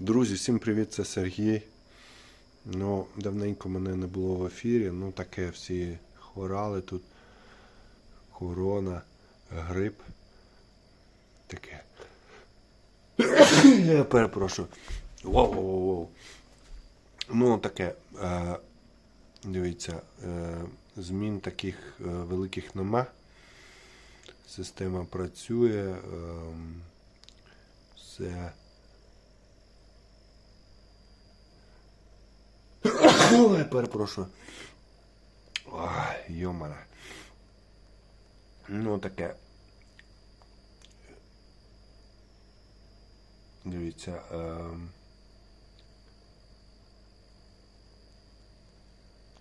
Друзі, всім привіт, це Сергій. Ну, давненько мене не було в ефірі. Ну, таке всі хворали тут. Корона, грип. Таке. Я перепрошую. Воу-воу-воу. Ну, таке. Е, дивіться, е, змін таких е, великих нема. Система працює. Е, все. Ой, перепрошую. Йомара. Ну таке. Дивіться. ем,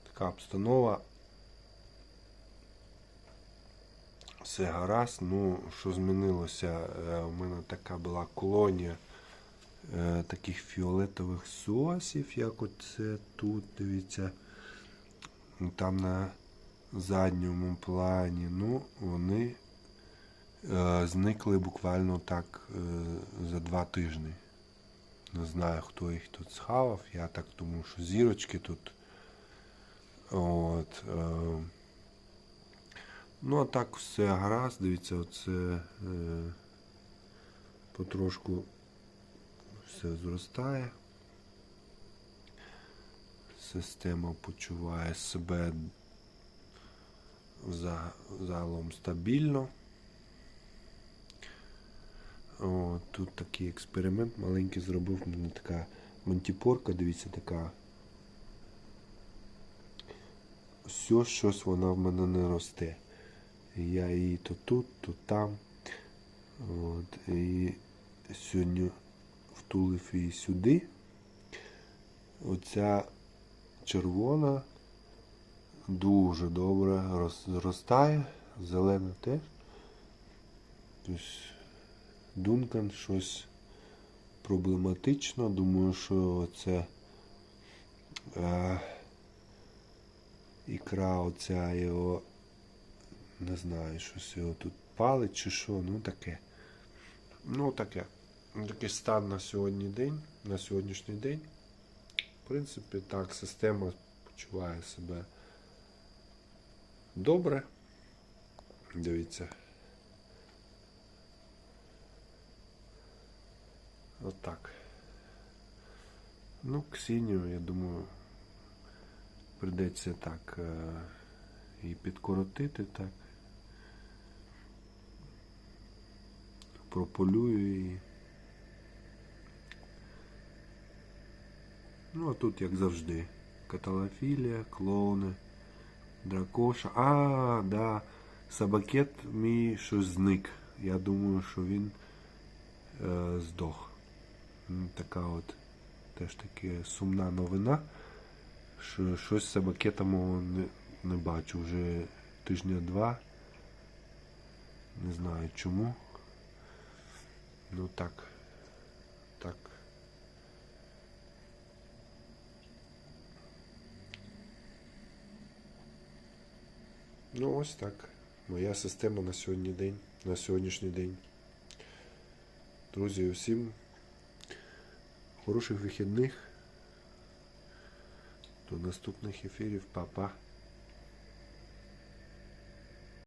така обстанова. Все гаразд. Ну, що змінилося? Е, У мене така була колонія таких фіолетових сосів, як оце тут, дивіться. Ну, Там на задньому плані. Ну, вони е, зникли буквально так е, за два тижні. Не знаю, хто їх тут схавав. Я так думаю, що зірочки тут. От. Е, ну, а так все гаразд. Дивіться, оце е, потрошку все зростає. Система почуває себе за- загалом стабільно. О, тут такий експеримент маленький зробив. Мене така мантіпорка, дивіться, така. Все, щось вона в мене не росте. Я її то тут, то там. От, і сьогодні втулив її сюди. Оця червона дуже добре зростає, зелена теж. Тобто Дункан щось проблематично. Думаю, що це е, ікра оця його, не знаю, щось його тут палить чи що, ну таке. Ну таке. Такий стан на сьогодні день, на сьогоднішній день. В принципі, так, система почуває себе добре. Дивіться. Отак. Ну, Ксінію, я думаю, прийдеться так е, і підкоротити так. Прополюю її. Ну, а тут, як завжди, каталофілія, клоуни, дракоша. А, да, собакет мій щось зник. Я думаю, що він е, здох. Така от теж таки сумна новина. Що щось собакета мого не, не бачу вже тижня два. Не знаю чому. Ну так. Так. Ну, ось так. Моя система на сьогодні день, на сьогоднішній день. Друзі, усім хороших вихідних. До наступних ефірів, Па-па.